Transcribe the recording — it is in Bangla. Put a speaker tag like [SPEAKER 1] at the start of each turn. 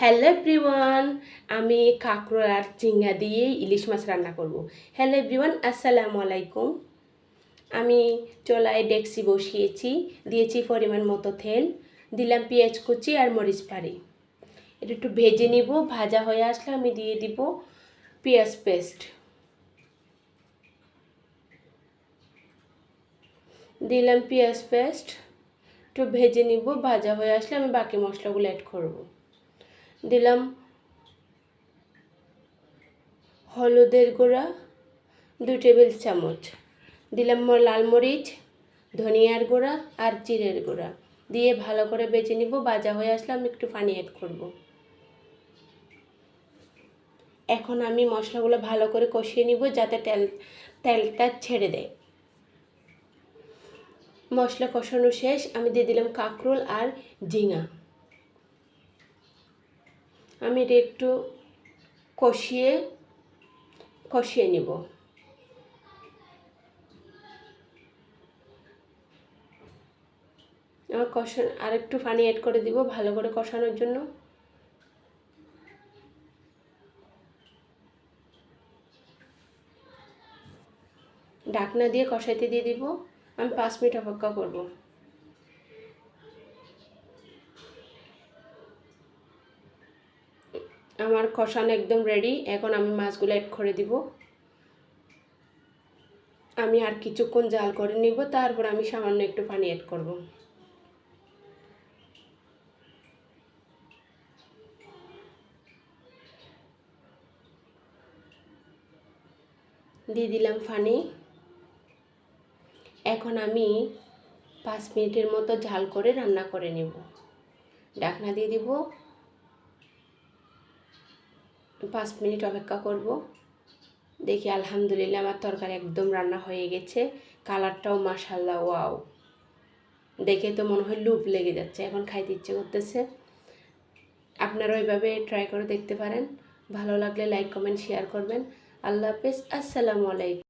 [SPEAKER 1] হ্যালো এভরিওয়ান আমি কাঁকড়ো আর চিংড়া দিয়ে ইলিশ মাছ রান্না করব। হ্যালো এভরিওয়ান আসসালামু আলাইকুম। আমি চলায় ডেক্সি বসিয়েছি, দিয়েছি পরিমাণ মতো তেল, দিলাম পেঁয়াজ কুচি আর মরিচ পাড়ি। এটা একটু ভেজে নিব, ভাজা হয়ে আসলে আমি দিয়ে দিব পেঁয়াজ পেস্ট। দিলাম পেঁয়াজ পেস্ট, একটু ভেজে নিব, ভাজা হয়ে আসলে আমি বাকি মশলাগুলো অ্যাড করব। দিলাম। হলুদের গুঁড়া, দুই টেবিল চামচ। দিলাম লাল মরিচ, ধনিয়ার গুঁড়া আর জিরের গুঁড়া। দিয়ে ভালো করে বেজে নিব। ভাজা হয়ে আসলে আমি একটু পানি অ্যাড করব। এখন আমি মশলাগুলো ভালো করে কষিয়ে নিব যাতে তেল, তেলটা ছেড়ে দেয়। মশলা কষানো শেষ। আমি দিয়ে দিলাম কাঁকরোল আর ঝিঙা। আমি এটা একটু কষিয়ে কষিয়ে নিব। আমার কষা আর একটু পানি অ্যাড করে দিব ভালো করে কষানোর জন্য। ঢাকনা দিয়ে কষাইতে দিয়ে দিব। আমি পাঁচ মিনিট অপেক্ষা করব। আমার কষানো একদম রেডি এখন আমি মাছগুলো অ্যাড করে দিব। আমি আর কিছুক্ষণ জাল করে নিব, তারপর আমি সামান্য একটু পানি অ্যাড করব। দিয়ে দিলাম পানি। এখন আমি পাঁচ মিনিটের মতো ঝাল করে রান্না করে নেব। ডাকনা দিয়ে দিব। পাঁচ মিনিট অপেক্ষা করব। দেখি আলহামদুলিল্লাহ আমার তরকারি একদম রান্না হয়ে গেছে। কালারটাও মাসাল্লা ওয়াও। দেখে তো মনে হয় লুপ লেগে যাচ্ছে, এখন খাইতে ইচ্ছে করতেছে। আপনারা ওইভাবে ট্রাই করে দেখতে পারেন। ভালো লাগলে লাইক কমেন্ট শেয়ার করবেন। আল্লাহ হাফেজ, আসসালামু আলাইকুম।